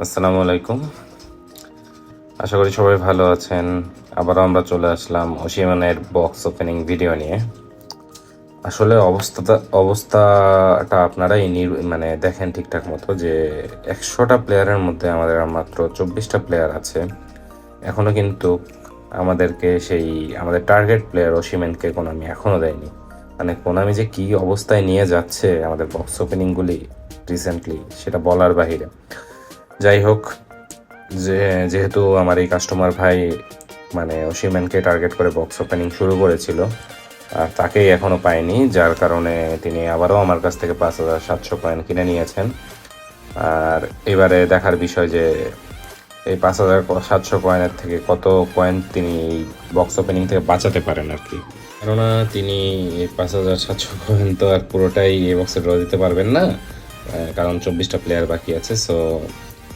আসসালামু আলাইকুম। আশা করি সবাই ভালো আছেন। আবারও আমরা চলে আসলাম অসীমানের বক্স ওপেনিং ভিডিও নিয়ে। আসলে অবস্থাটা অবস্থাটা আপনারাই নির- মানে দেখেন ঠিকঠাক মতো যে একশোটা প্লেয়ারের মধ্যে আমাদের মাত্র চব্বিশটা প্লেয়ার আছে। এখনও কিন্তু আমাদেরকে সেই, আমাদের টার্গেট প্লেয়ার অসীমেনকে কোনামি এখনও দেয়নি। মানে কোনামি যে কি অবস্থায় নিয়ে যাচ্ছে আমাদের বক্স ওপেনিংগুলি রিসেন্টলি সেটা বলার বাহিরে। যাই হোক যে, যেহেতু আমার এই কাস্টমার ভাই মানে অসীম্যানকে টার্গেট করে বক্স ওপেনিং শুরু করেছিল, আর তাকেই এখনও পায়নি যার কারণে তিনি আবারও আমার কাছ থেকে পাঁচ হাজার সাতশো কয়েন কিনে নিয়েছেন। আর এবারে দেখার বিষয় যে, এই পাঁচ হাজার সাতশো কয়েনের থেকে কত কয়েন তিনি বক্স ওপেনিং থেকে বাঁচাতে পারেন আর কি? কেননা তিনি এই পাঁচ হাজার সাতশো কয়েন তো আর পুরোটাই এই বক্সে ড্র দিতে পারবেন না কারণ চব্বিশটা প্লেয়ার বাকি আছে সো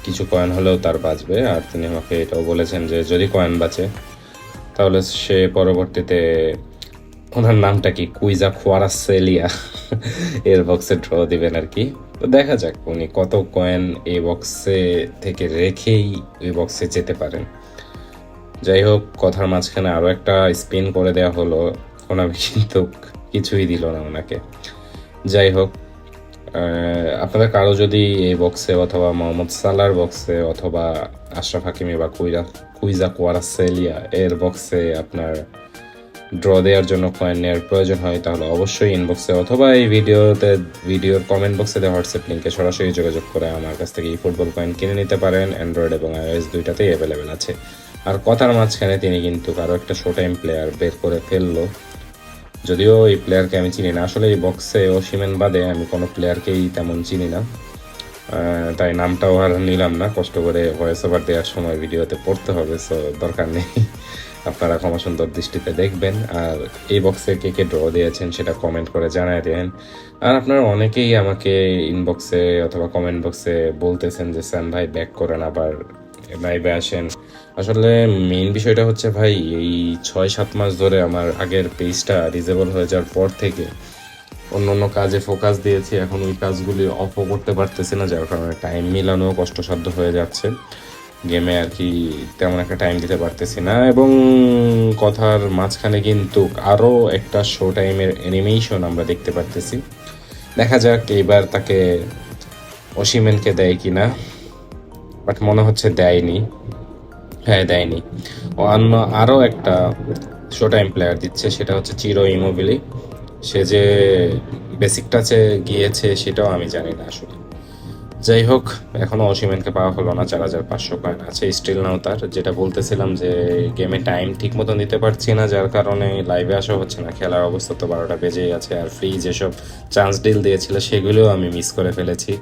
কিছু কয়েন হলেও তার বাঁচবে। আর তিনি আমাকে এটাও বলেছেন যে, যদি কয়েন বাঁচে, তাহলে সে পরবর্তীতে ওনার নামটা কি? কুইজা খোয়ারাসেলিয়া এর বক্সে ড্র দিবেন আর কি। তো দেখা যাক উনি কত কয়েন এই বক্সে থেকে রেখেই ওই বক্সে যেতে পারেন। যাই হোক, কথার মাঝখানে আরও একটা স্পিন করে দেওয়া হলো। ওনামি কিন্তু কিছুই দিল না ওনাকে। যাই হোক আপনাদের কারও যদি এই বক্সে অথবা মোহাম্মদ সালার বক্সে অথবা আশরাফ হাকিমি বা কুইজা কুইজা কোয়ারাসেলিয়া এর বক্সে আপনার ড্র দেওয়ার জন্য কয়েন নেওয়ার প্রয়োজন হয়, তাহলে অবশ্যই ইনবক্সে অথবা এই ভিডিওতে ভিডিওর কমেন্ট বক্সে দেওয়া হোয়াটসঅ্যাপ লিঙ্কে সরাসরি যোগাযোগ করে আমার কাছ থেকে এই ফুটবল কয়েন কিনে নিতে পারেন অ্যান্ড্রয়েড এবং আইওএস দুইটাতেই অ্যাভেলেবেল আছে। আর কথার মাঝখানে তিনি কিন্তু কারও একটা শো টাইম প্লেয়ার বের করে ফেলল। যদিও এই প্লেয়ারকে আমি চিনি না। আসলে এই বক্সে অসীমেন বাদে আমি কোনো প্লেয়ারকেই তেমন চিনি না। তাই নামটাও আর নিলাম না। কষ্ট করে ভয়েস ওভার দেওয়ার সময় ভিডিওতে পড়তে হবে সো দরকার নেই। আপনারা ক্ষমা সুন্দর দৃষ্টিতে দেখবেন। আর এই বক্সে কে কে ড্র দিয়েছেন সেটা কমেন্ট করে জানায় দেন। আর আপনারা অনেকেই আমাকে ইনবক্সে অথবা কমেন্ট বক্সে বলতেছেন যে স্যান ভাই ব্যাক করেন আবার লাইভে আসেন। আসলে মেইন বিষয়টা হচ্ছে ভাই, এই ছয়, সাত মাস ধরে আমার আগের পেজটা রিজেবল হয়ে যাওয়ার পর থেকে অন্য অন্য কাজে ফোকাস দিয়েছি। এখন ওই কাজগুলি অফও করতে পারতেছি না, যার কারণে টাইম মিলানো কষ্টসাধ্য হয়ে যাচ্ছে। গেমে আর কি তেমন একটা টাইম দিতে পারতেছি না এবং কথার মাঝখানে কিন্তু আরও একটা শো টাইমের অ্যানিমেশন আমরা দেখতে পারতেছি। দেখা যাক এবার তাকে অসীমেনকে দেয় কিনা। বাট মনে হচ্ছে দেয়নি। হ্যাঁ দেয়নি। ও অন্য আরও একটা শো টাইম প্লেয়ার দিচ্ছে, সেটা হচ্ছে চিরো ইমোবিলি সে যে বেসিক টাচে গিয়েছে, সেটাও আমি জানি না আসলে। যাই হোক এখনও অসীমেনকে পাওয়া হলো না, চার হাজার পাঁচশো কয়েন আছে স্টিল নাও তার। যেটা বলতেছিলাম যে গেমে টাইম ঠিক মতন দিতে পারছি না, যার কারণে লাইভে আসা হচ্ছে না। খেলার অবস্থা তো বারোটা বেজেই আছে, আর ফ্রি যেসব চান্স ডিল দিয়েছিল, সেগুলোও আমি মিস করে ফেলেছি।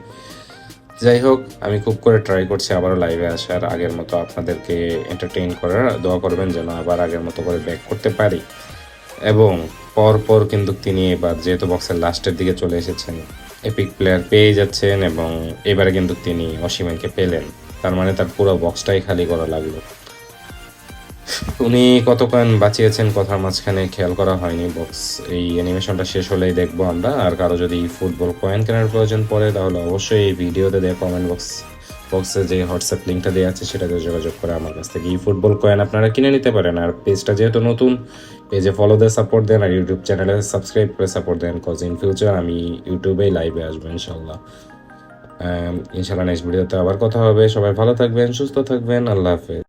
যাই হোক, আমি খুব করে ট্রাই করছি আবারও লাইভে আসার। আগের মতো আপনাদেরকে এন্টারটেইন করার। দোয়া করবেন যেন আবার আগের মতো করে ব্যাক করতে পারি। এবং পরপর পর কিন্তু তিনি এবার, যেহেতু বক্সের লাস্টের দিকে চলে এসেছেন এপিক প্লেয়ার পেয়ে যাচ্ছেন এবং এবারে কিন্তু তিনি অসীমেনকে পেলেন। তার মানে তার পুরো বক্সটাই খালি করা লাগল। উনি কত কয়েন বাঁচিয়েছেন কথার মাঝখানে খেয়াল করা হয়নি বক্স এই অ্যানিমেশনটা শেষ হলেই দেখব আমরা। আর কারও যদি ফুটবল কয়েন কেনার প্রয়োজন পড়ে, তাহলে অবশ্যই এই ভিডিওতে দেওয়া কমেন্ট বক্স বক্সে যে হোয়াটসঅ্যাপ লিঙ্কটা দেওয়া আছে, সেটাতে যোগাযোগ করে আমার কাছ থেকে এই ফুটবল কয়েন আপনারা কিনে নিতে পারেন। আর পেজটা যেহেতু নতুন পেজে ফলো দিয়ে সাপোর্ট দেন, আর ইউটিউব চ্যানেলে সাবস্ক্রাইব করে সাপোর্ট দেন কজ ইন ফিউচার আমি ইউটিউবেই লাইভে আসব ইনশাল্লাহ ইনশাল্লাহ নেক্সট ভিডিওতে আবার কথা হবে। সবাই ভালো থাকবেন, সুস্থ থাকবেন। আল্লাহ হাফেজ।